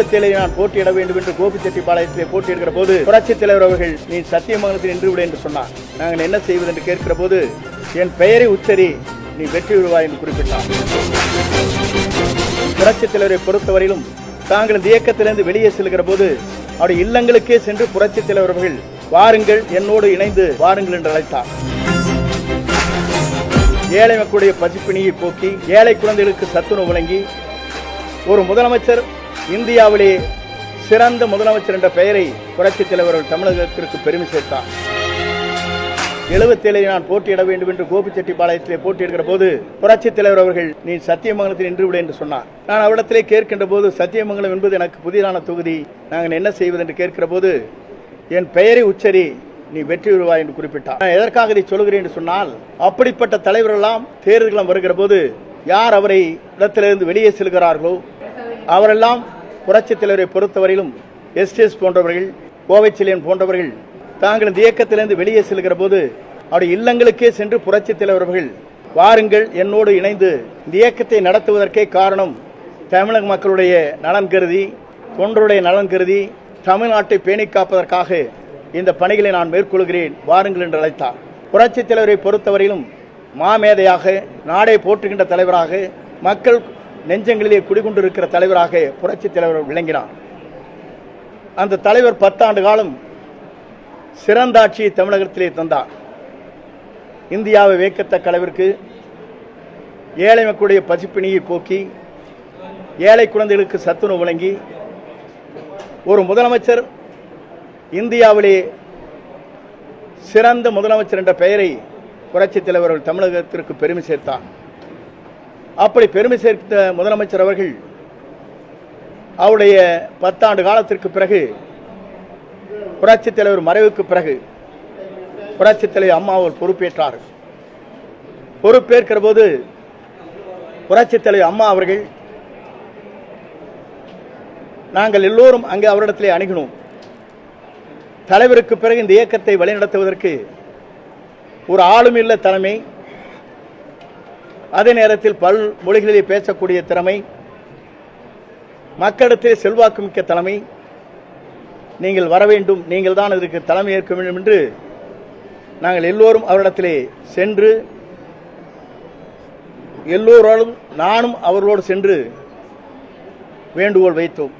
தேர்தலை நான் போட்டியிட வேண்டும் என்று கோபிச்செட்டிப்பாளையத்திலே போட்டியிடுகிற போது புரட்சித் தலைவர் அவர்கள் நீ சத்தியமங்கலத்தில் நின்று விடு என்று சொன்னார். நாங்கள் என்ன செய்வது என்று கேட்கிற போது என் பெயரை உச்சரி நீ வெற்றி விடுவாய் என்று குறிப்பிட்டார். புரட்சித் தலைவரை பொறுத்தவரையிலும் தாங்கள் இந்த இயக்கத்திலிருந்து வெளியே செல்கிற போது அவருடைய இல்லங்களுக்கே சென்று புரட்சித் தலைவர் அவர்கள் வாருங்கள் என்னோடு இணைந்து வாருங்கள் என்று அழைத்தார். ஏழை மக்களுடைய பசிப்பிணியை போக்கி ஏழை குழந்தைகளுக்கு சத்துணவு வழங்கி ஒரு முதலமைச்சர் இந்தியாவிலே சிறந்த முதலமைச்சர் என்ற பெயரை புரட்சித் தலைவர்கள் தமிழகத்திற்கு பெருமை சேர்த்தார். எழுபத்தேழு நான் போட்டியிட வேண்டும் என்று கோபிச்செட்டிப்பாளையத்திலே போட்டியிடுகிற போது புரட்சித் தலைவர் அவர்கள் நீ சத்தியமங்கலத்தில் நின்று விடு என்று சொன்னார். நான் அவரிடத்திலே கேட்கின்ற போது சத்தியமங்கலம் என்பது எனக்கு புதிதான தொகுதி. நாங்கள் என்ன செய்வது? என்று கேட்கிற போது என் பெயரை உச்சரி நீ வெற்றி பெறுவாய் என்று குறிப்பிட்டார். நான் எதற்காக இதை சொல்கிறேன் என்று சொன்னால் அப்படிப்பட்ட தலைவரெல்லாம் தேர்தல்களும் வருகிற போது யார் அவரை இடத்திலிருந்து வெளியே செல்கிறார்களோ அவரெல்லாம் புரட்சித் தலைவரை பொறுத்தவரையிலும் எஸ்டிஎஸ் போன்றவர்கள் கோவை செல்லியன் போன்றவர்கள் தாங்கள் இந்த இயக்கத்திலிருந்து வெளியே செல்கிற போது அவருடைய இல்லங்களுக்கே சென்று புரட்சித் தலைவர்கள் அவர்கள் வாருங்கள் என்னோடு இணைந்து இந்த இயக்கத்தை நடத்துவதற்கே காரணம் தமிழக மக்களுடைய நலன் கருதி தொண்டருடைய நலன் கருதி தமிழ்நாட்டை பேணி காப்பதற்காக இந்த பணிகளை நான் மேற்கொள்கிறேன் வாருங்கள் என்று அழைத்தார். புரட்சித் தலைவரை பொறுத்தவரையிலும் மாமேதையாக நாடை போற்றுகின்ற தலைவராக மக்கள் நெஞ்சங்களிலே குடிகொண்டிருக்கிற தலைவராக புரட்சி தலைவர் விளங்கினார். அந்த தலைவர் பத்தாண்டு காலம் சிறந்த ஆட்சியை தமிழகத்திலே தந்தார். இந்தியாவை வேக்கத்தக்க அளவிற்கு ஏழை மக்களுடைய பசிப்பிணியை போக்கி ஏழை குழந்தைகளுக்கு சத்துணவு வழங்கி ஒரு முதலமைச்சர் இந்தியாவிலே சிறந்த முதலமைச்சர் என்ற பெயரை புரட்சித் தலைவர்கள் தமிழகத்திற்கு பெருமை சேர்த்தார். அப்படி பெருமை சேர்த்த முதலமைச்சர் அவர்கள் அவருடைய பத்தாண்டு காலத்திற்கு பிறகு புரட்சித் தலைவர் மறைவுக்கு பிறகு புரட்சித் தலைவர் அம்மா அவர் பொறுப்பேற்றார். பொறுப்பேற்கிற போது புரட்சித் தலைவர் அம்மா அவர்கள் நாங்கள் எல்லோரும் அங்கே அவரிடத்திலே அணுகினோம். தலைவருக்கு பிறகு இந்த இயக்கத்தை வழிநடத்துவதற்கு ஒரு ஆளுமில்ல தலைமை. அதே நேரத்தில் பல் மொழிகளிலே பேசக்கூடிய திறமை மக்களிடத்தில் செல்வாக்கு மிக்க தலைமை. நீங்கள் வர வேண்டும் நீங்கள் தான் இதற்கு தலைமை ஏற்க வேண்டும் என்று நாங்கள் எல்லோரும் அவரிடத்திலே சென்று எல்லோராலும் நானும் அவர்களோடு சென்று வேண்டுகோள் வைத்தோம்.